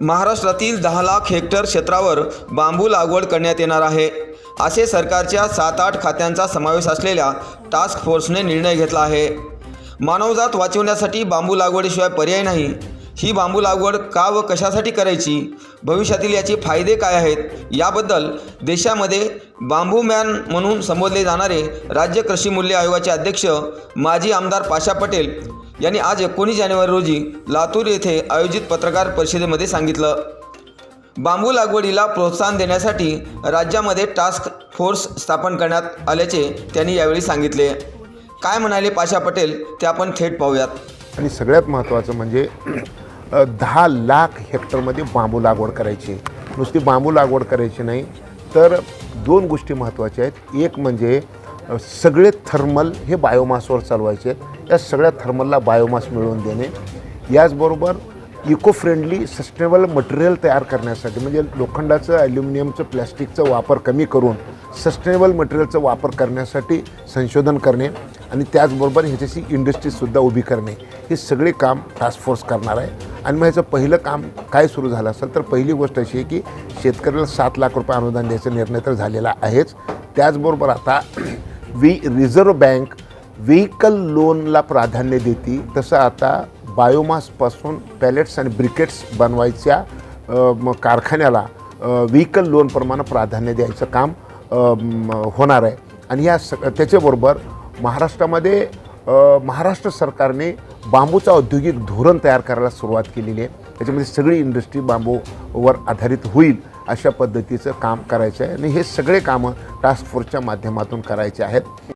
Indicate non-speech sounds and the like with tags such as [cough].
महाराष्ट्रातील दहा लाख हेक्टर क्षेत्रावर बांबू लागवड करण्यात येणार आहे. असे सरकारच्या सात आठ खात्यांचा समावेश असलेल्या टास्क फोर्सने निर्णय घेतला आहे. मानवजात वाचवण्यासाठी बांबू लागवडीशिवाय पर्याय नाही. ही बांबू लागवड का व कशासाठी करायची? भविष्यातील याचे फायदे काय आहेत? याबद्दल देशामध्ये बांबू मॅन म्हणून संबोधले जाणारे राज्य कृषी मूल्य आयोगाचे अध्यक्ष माजी आमदार पाशा पटेल यांनी आज एकोणीस जानेवारी रोजी लातूर येथे आयोजित पत्रकार परिषदेमध्ये सांगितलं. बांबू लागवडीला प्रोत्साहन देण्यासाठी राज्यामध्ये टास्क फोर्स स्थापन करण्यात आल्याचे त्यांनी यावेळी सांगितले. काय म्हणाले पाशा पटेल? ते आपण थेट पाहूयात. आणि सगळ्यात महत्त्वाचं म्हणजे दहा लाख हेक्टरमध्ये बांबू लागवड करायची. नुसती बांबू लागवड करायची नाही तर दोन गोष्टी महत्त्वाच्या आहेत. एक म्हणजे सगळे थर्मल हे बायोमासवर चालवायचे. आहेत या सगळ्या थर्मलला बायोमास मिळवून देणे. याचबरोबर इको फ्रेंडली सस्टेनेबल मटेरियल तयार करण्यासाठी म्हणजे लोखंडाचं ॲल्युमिनियमचं प्लॅस्टिकचा वापर कमी करून सस्टेनेबल मटेरियलचा वापर करण्यासाठी संशोधन करणे आणि त्याचबरोबर ह्याच्याशी इंडस्ट्रीजसुद्धा उभी करणे. हे सगळे काम टास्क फोर्स करणार आहे. आणि मग ह्याचं पहिलं काम काय सुरू झालं असेल तर पहिली गोष्ट अशी आहे की शेतकऱ्याला सात लाख रुपये अनुदान द्यायचा निर्णय तर झालेला आहेच. त्याचबरोबर आता [clears throat] वी रिझर्व्ह बँक व्हेकल लोनला प्राधान्य देते. तसं आता बायोमासपासून पॅलेट्स आणि ब्रिकेट्स बनवायच्या कारखान्याला व्हेकल लोनप्रमाणे प्राधान्य द्यायचं काम होणार आहे. आणि या स त्याच्याबरोबर महाराष्ट्रामध्ये महाराष्ट्र सरकारने बांबूचा औद्योगिक धोरण तयार करायला सुरुवात केलेली आहे. त्याच्यामध्ये सगळी इंडस्ट्री बांबूवर आधारित होईल अशा पद्धतीचं काम करायचं आहे. आणि हे सगळे कामं टास्क फोर्सच्या माध्यमातून करायचे आहेत.